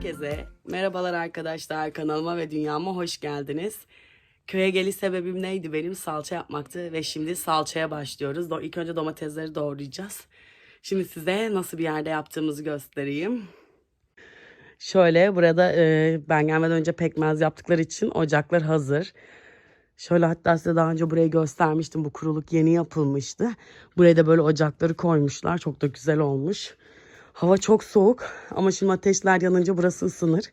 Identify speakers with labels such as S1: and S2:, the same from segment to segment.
S1: Herkese merhabalar arkadaşlar kanalıma ve dünyama hoş geldiniz. Köye geliş sebebim neydi benim salça yapmaktı ve şimdi salçaya başlıyoruz. İlk önce domatesleri doğrayacağız. Şimdi size nasıl bir yerde yaptığımızı göstereyim. Şöyle burada e, ben gelmeden önce pekmez yaptıkları için ocaklar hazır. Şöyle hatta size daha önce burayı göstermiştim. Bu kuruluk yeni yapılmıştı. Buraya da böyle ocakları koymuşlar. Çok da güzel olmuş. Hava çok soğuk ama şimdi ateşler yanınca burası ısınır.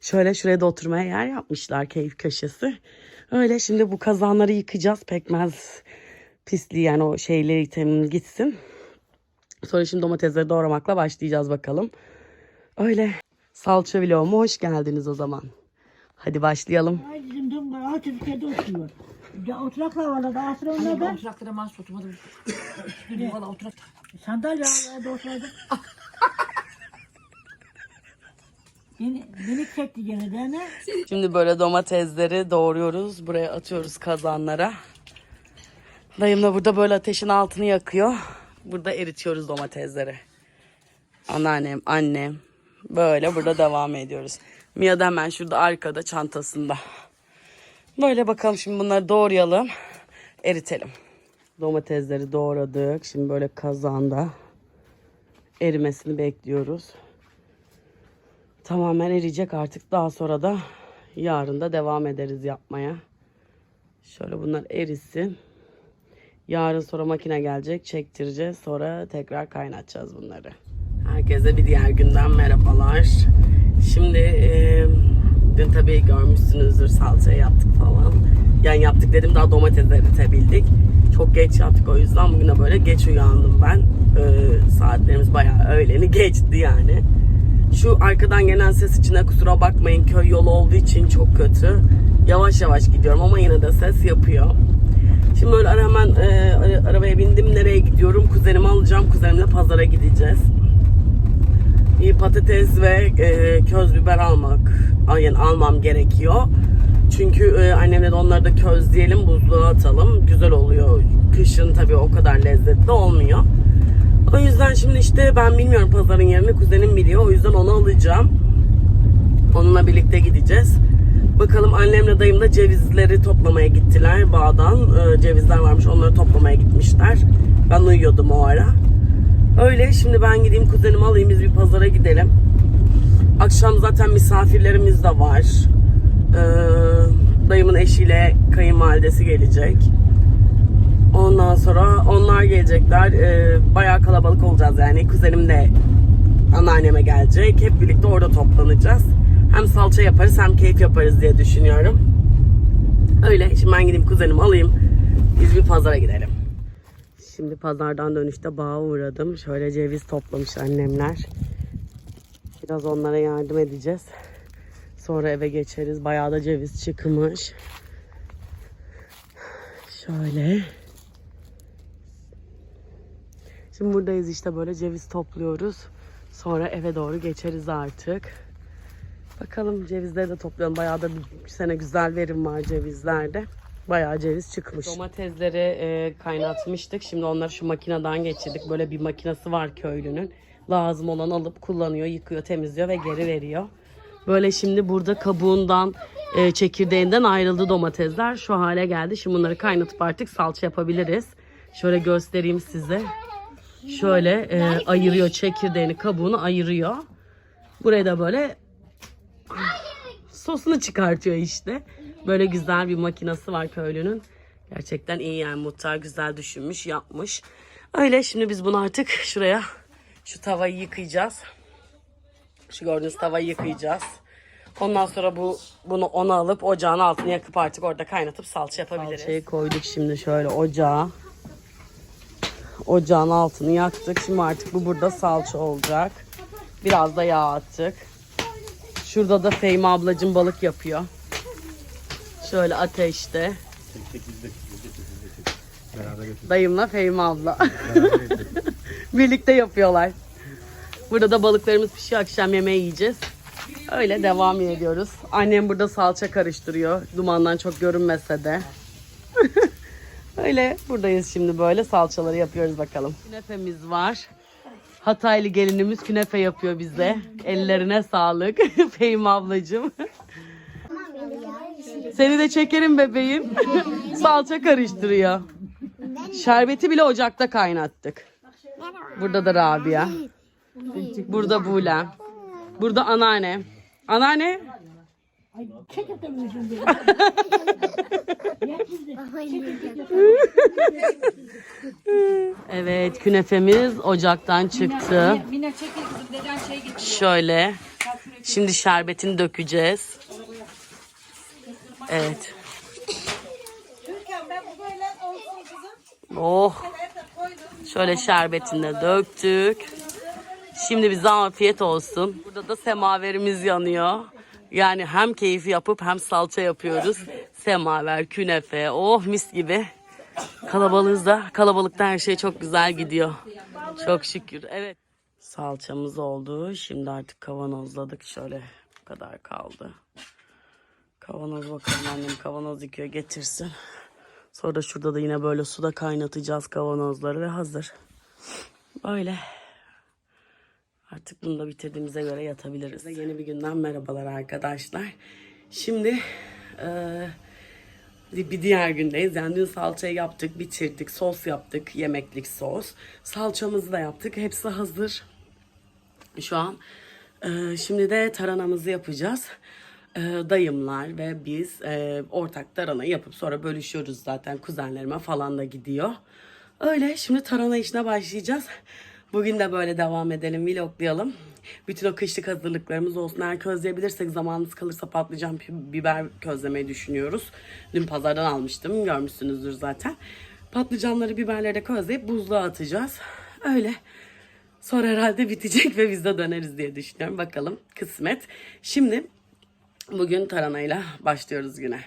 S1: Şöyle şuraya da oturmaya yer yapmışlar keyif köşesi. Öyle şimdi bu kazanları yıkayacağız. Pekmez pisliği yani o şeyleri temin gitsin. Sonra şimdi domatesleri doğramakla başlayacağız bakalım. Öyle salça vloguma hoş geldiniz o zaman. Hadi başlayalım.
S2: Ay bizim dün Türkiye'de oturuyor. Ya oturak havalarda asır
S3: Hani
S2: onlarda
S3: ben oturaklara mahsus oturmadım. Üstüne valla oturak.
S2: sandalye havalarda oturuyorduk. Beni çekti gene değil mi?
S1: Şimdi böyle domatesleri doğruyoruz. Buraya atıyoruz kazanlara. Dayım da burada böyle ateşin altını yakıyor. Burada eritiyoruz domatesleri. Anneannem, annem. Böyle burada devam ediyoruz. Mia da hemen şurada arkada çantasında. Böyle bakalım şimdi bunları doğrayalım. Eritelim. Domatesleri doğradık. Şimdi böyle kazanda erimesini bekliyoruz. Tamamen eriyecek artık. Daha sonra da yarın da devam ederiz yapmaya. Şöyle bunlar erisin. Yarın sonra makine gelecek. Çektireceğiz. Sonra tekrar kaynatacağız bunları. Herkese bir diğer günden merhabalar. Şimdi e, dün tabii görmüşsünüzdür salça yaptık falan. Yani yaptık dedim daha domatesleri eritebildik. Çok geç yaptık o yüzden bugüne böyle geç uyandım ben. E, saatlerimiz bayağı öğleni geçti yani. Şu arkadan gelen ses içine kusura bakmayın köy yolu olduğu için çok kötü. Yavaş yavaş gidiyorum ama yine de ses yapıyor. Şimdi böyle ara hemen e, ara- arabaya bindim. Nereye gidiyorum? Kuzenimi alacağım. Kuzenimle pazara gideceğiz. Bir patates ve e, köz biber almak, yani almam gerekiyor. Çünkü e, annemle de onları da közleyelim, buzluğa atalım. Güzel oluyor. Kışın tabii o kadar lezzetli olmuyor. O yüzden şimdi işte ben bilmiyorum pazarın yerini kuzenim biliyor. O yüzden onu alacağım. Onunla birlikte gideceğiz. Bakalım annemle dayım da cevizleri toplamaya gittiler bağdan. Ee, cevizler varmış onları toplamaya gitmişler. Ben uyuyordum o ara. Öyle şimdi ben gideyim kuzenimi alayım biz bir pazara gidelim. Akşam zaten misafirlerimiz de var. Ee, dayımın eşiyle kayınvalidesi gelecek. Ondan sonra onlar gelecekler. Ee, bayağı kalabalık olacağız yani. Kuzenim de anneanneme gelecek. Hep birlikte orada toplanacağız. Hem salça yaparız hem keyif yaparız diye düşünüyorum. Öyle. Şimdi ben gideyim kuzenimi alayım. Biz bir pazara gidelim. Şimdi pazardan dönüşte bağa uğradım. Şöyle ceviz toplamış annemler. Biraz onlara yardım edeceğiz. Sonra eve geçeriz. Bayağı da ceviz çıkmış. Şöyle. Şimdi buradayız işte böyle ceviz topluyoruz. Sonra eve doğru geçeriz artık. Bakalım cevizleri de toplayalım. Bayağı da bir sene güzel verim var cevizlerde. Bayağı ceviz çıkmış. Domatesleri e, kaynatmıştık. Şimdi onları şu makineden geçirdik. Böyle bir makinesi var köylünün. Lazım olan alıp kullanıyor, yıkıyor, temizliyor ve geri veriyor. Böyle şimdi burada kabuğundan, e, çekirdeğinden ayrıldı domatesler. Şu hale geldi. Şimdi bunları kaynatıp artık salça yapabiliriz. Şöyle göstereyim size. Şöyle e, ayırıyor çekirdeğini, kabuğunu ayırıyor. Buraya da böyle sosunu çıkartıyor işte. Böyle güzel bir makinası var köylünün. Gerçekten iyi yani muhtar güzel düşünmüş, yapmış. Öyle şimdi biz bunu artık şuraya şu tavayı yıkayacağız. Şu gördüğünüz tavayı yıkayacağız. Ondan sonra bu bunu ona alıp ocağın altını yakıp artık orada kaynatıp salça yapabiliriz. Salçayı koyduk şimdi şöyle ocağa. Ocağın altını yaktık. Şimdi artık bu burada salça olacak. Biraz da yağ attık. Şurada da Fehmi ablacım balık yapıyor. Şöyle ateşte. Dayımla Fehmi abla. Birlikte yapıyorlar. Burada da balıklarımız pişiyor. Akşam yemeği yiyeceğiz. Öyle devam ediyoruz. Annem burada salça karıştırıyor. Dumandan çok görünmese de. Öyle buradayız şimdi böyle salçaları yapıyoruz bakalım. Künefemiz var. Hataylı gelinimiz künefe yapıyor bize. Ellerine sağlık. Fehim ablacığım. Seni de çekerim bebeğim. Salça karıştırıyor. Şerbeti bile ocakta kaynattık. Burada da Rabia. Burada Buğla. Burada anneanne. Anneanne.
S2: Ay çekip de.
S1: Evet künefemiz ocaktan çıktı.
S3: Mina çekil kızım deden şey getiriyor.
S1: Şöyle. Şimdi şerbetini dökeceğiz. Evet. Oh. Şöyle şerbetini de döktük. Şimdi bize afiyet olsun. Burada da semaverimiz yanıyor. Yani hem keyfi yapıp hem salça yapıyoruz. Semaver, künefe, oh mis gibi. Kalabalığız da, kalabalıkta her şey çok güzel gidiyor. Çok şükür. Evet. Salçamız oldu. Şimdi artık kavanozladık. Şöyle bu kadar kaldı. Kavanoz bakalım annem kavanoz yıkıyor getirsin. Sonra da şurada da yine böyle suda kaynatacağız kavanozları ve hazır. Böyle. Artık bunu da bitirdiğimize göre yatabiliriz. Yeni bir günden merhabalar arkadaşlar. Şimdi eee, bir diğer gündeyiz. Yani dün salçayı yaptık, bitirdik. Sos yaptık, yemeklik sos. Salçamızı da yaptık. Hepsi hazır şu an. Eee, şimdi de taranamızı yapacağız. Eee, dayımlar ve biz eee, ortak tarhana yapıp sonra bölüşüyoruz zaten. Kuzenlerime falan da gidiyor. Öyle şimdi tarhana işine başlayacağız. Bugün de böyle devam edelim, vloglayalım. Bütün o kışlık hazırlıklarımız olsun. Eğer közleyebilirsek zamanımız kalırsa patlıcan biber közlemeyi düşünüyoruz. Dün pazardan almıştım. Görmüşsünüzdür zaten. Patlıcanları, biberleri de közleyip buzluğa atacağız. Öyle. Sonra herhalde bitecek ve biz de döneriz diye düşünüyorum. Bakalım kısmet. Şimdi bugün taranayla başlıyoruz güne.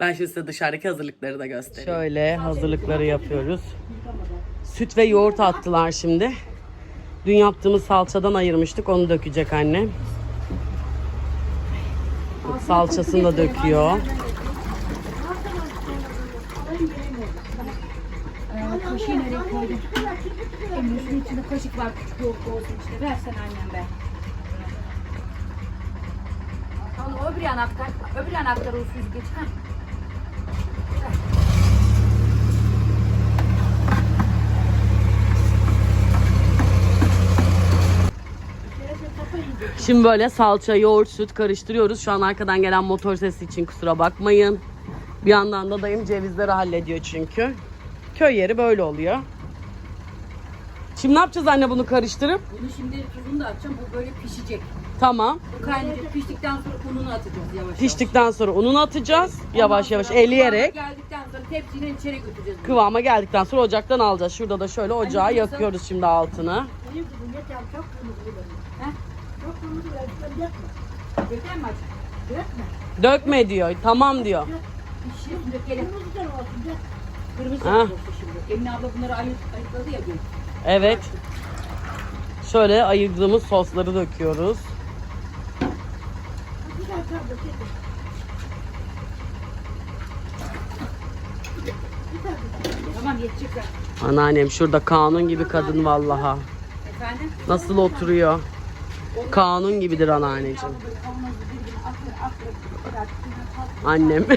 S1: Ben şimdi size dışarıdaki hazırlıkları da göstereyim. Şöyle hazırlıkları yapıyoruz. Süt ve yoğurt attılar şimdi. Dün yaptığımız salçadan ayırmıştık. Onu dökecek anne. Salçasını da döküyor.
S3: Kaşığı nereye koydun? Şunun içinde kaşık var küçük yoğurt olsun içinde. Versen annem be. Al öbür anahtar. Öbür anahtar o süzgeç. Ha.
S1: Şimdi böyle salça, yoğurt, süt karıştırıyoruz. Şu an arkadan gelen motor sesi için kusura bakmayın. Bir yandan da dayım cevizleri hallediyor çünkü. Köy yeri böyle oluyor. Şimdi ne yapacağız anne bunu karıştırıp?
S3: Bunu şimdi tuzunu da atacağım. Bu böyle pişecek.
S1: Tamam.
S3: Bu kaynayacak. Piştikten sonra ununu atacağız yavaş yavaş.
S1: Piştikten sonra ununu atacağız. Yavaş yavaş eleyerek.
S3: kıvama Geldikten sonra tepsiyle içeri götüreceğiz. bunu.
S1: Kıvama geldikten sonra ocaktan alacağız. Şurada da şöyle ocağı
S3: Anne,
S1: yakıyoruz şimdi altını.
S2: Benim kızım yeter çok kırmızı benim.
S3: He?
S2: Çok kırmızı benim. Sen dökme.
S1: Diyor. Tamam diyor.
S3: Pişirin dökelim. Kırmızı
S1: Ha.
S3: olsun şimdi. Emine abla bunları ayırt, ayıkladı ya dün.
S1: Evet. Şöyle ayırdığımız sosları döküyoruz.
S3: Tamam yetecek zaten.
S1: Anneannem şurada kanun gibi kadın vallaha.
S3: Efendim?
S1: Nasıl oturuyor? Kanun gibidir anneanneciğim. Annem.